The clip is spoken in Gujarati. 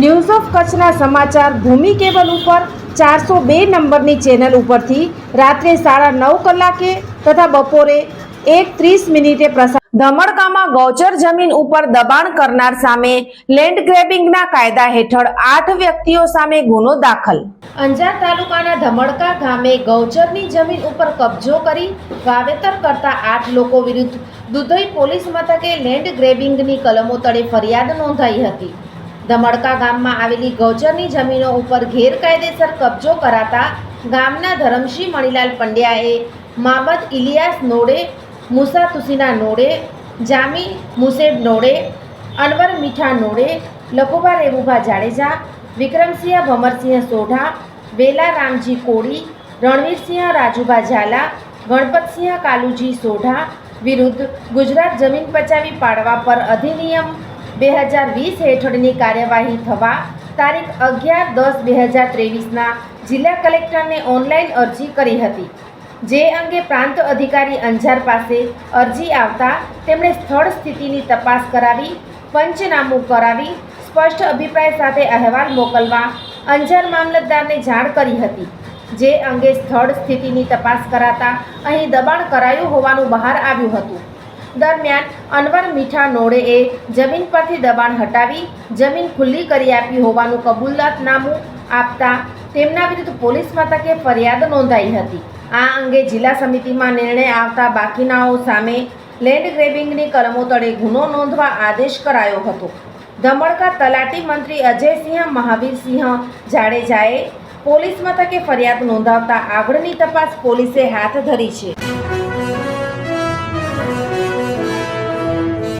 news of કચ્છના સમાચાર ભૂમિ કેબલ ઉપર ચારસો બે નંબરની ચેનલ ઉપરથી રાત્રે સાડા નવ કલાકે તથા બપોરે એક ત્રીસ મિનિટે પ્રસાર ધમડકામાં ગૌચર જમીન ઉપર દબાણ કરનાર સામે લેન્ડ ગ્રેબિંગના કાયદા હેઠળ આઠ વ્યક્તિઓ સામે ગુનો દાખલ. અંજાર તાલુકાના ધમડકા ગામે ગૌચરની જમીન ઉપર કબજો કરી વાવેતર કરતા આઠ લોકો વિરુદ્ધ દુધઈ પોલીસ મથકે લેન્ડ ગ્રેબિંગની કલમો તળે ફરિયાદ નોંધાઈ હતી. ધમડકા ગામમાં આવેલી ગૌચરની જમીનો ઉપર ગેરકાયદેસર કબજો કરાતા ગામના ધરમશી મણીલાલ પંડ્યાએ મામદ ઇલિયાસ નોડે, મુસા તુસીના નોડે, જામી મુસેબ નોડે, અનવર મીઠા નોડે લઘુભા રેવુભા જાડેજા, વિક્રમસિંહ ભમરસિંહ સોઢા, વેલા રામજી કોળી, રણવીરસિંહ રાજુભા ઝાલા, ગણપતસિંહ કાલુજી સોઢા વિરુદ્ધ ગુજરાત જમીન પચાવી પાડવા પર અધિનિયમ બે હજાર વીસ હેઠળની કાર્યવાહી થવા તારીખ અગિયાર દસ બે હજાર ત્રેવીસના જિલ્લા કલેક્ટરને ઓનલાઈન અરજી કરી હતી. જે અંગે પ્રાંત અધિકારી અંજાર પાસે અરજી આવતા તેમણે સ્થળ સ્થિતિની તપાસ કરાવી, પંચનામું કરાવી, સ્પષ્ટ અભિપ્રાય સાથે અહેવાલ મોકલવા અંજાર મામલતદારને જાણ કરી હતી. જે અંગે સ્થળ સ્થિતિની તપાસ કરાતા અહીં દબાણ કરાયું હોવાનું બહાર આવ્યું હતું. દરમિયાન અનવર મીઠા નોડેએ જમીન પરથી દબાણ હટાવી જમીન ખુલ્લી કરી આપી હોવાનું કબૂલાતનામું આપતા તેમના વિરુદ્ધ પોલીસ મથકે ફરિયાદ નોંધાઈ હતી. આ અંગે જિલ્લા સમિતિમાં નિર્ણય આવતા બાકીનાઓ સામે લેન્ડ ગ્રેબિંગની કલમો તળે ગુનો નોંધવા આદેશ કરાયો હતો. ધમણકા તલાટી મંત્રી અજયસિંહ મહાવીરસિંહ જાડેજાએ પોલીસ મથકે ફરિયાદ નોંધાવતા આગળની તપાસ પોલીસે હાથ ધરી છે.